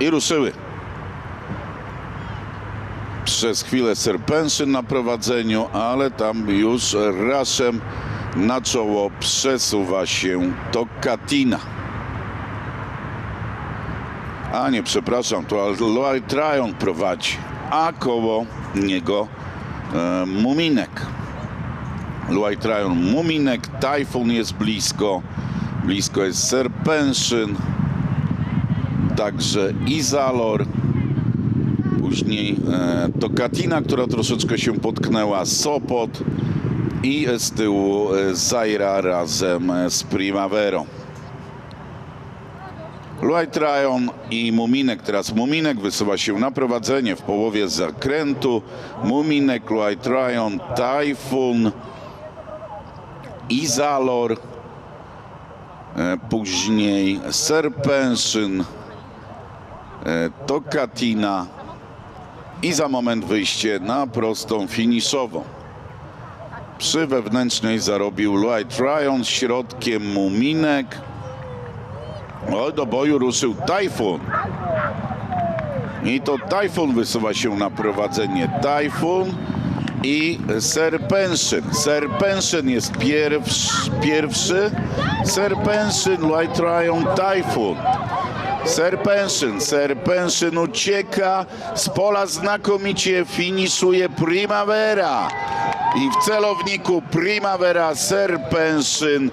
I ruszyły. Przez chwilę Serpenszyn na prowadzeniu, ale tam już raszem na czoło przesuwa się Tokatina. A nie, przepraszam, to Lloyd Tryon prowadzi, a koło niego e, Muminek. Lloyd Tryon, Muminek, Tajfun jest blisko, blisko jest Serpenszyn, także Izalor, później e, Tokatina, która troszeczkę się potknęła, Sopot i z tyłu e, Zaira razem e, z Primaverą. Lloyd Ryan i Muminek. Teraz Muminek wysuwa się na prowadzenie w połowie zakrętu. Muminek, Lloyd Ryan, Typhoon, Izalor, później Serpenszyn, e, Tokatina i za moment wyjście na prostą finiszową. Przy wewnętrznej zarobił Lloyd Ryan, środkiem Muminek. O, do boju ruszył Tajfun. I to Tajfun wysuwa się na prowadzenie. Tajfun i Serpenszyn. Serpenszyn jest pierwszy, pierwszy. Serpenszyn, Light Ryan, Tajfun. Serpenszyn, Serpenszyn ucieka z pola znakomicie finiszuje Primavera. I w celowniku Primavera, Serpenszyn,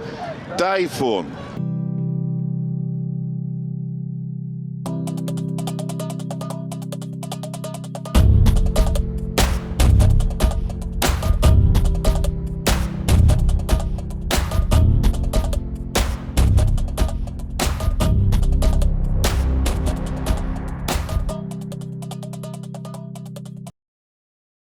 Tajfun.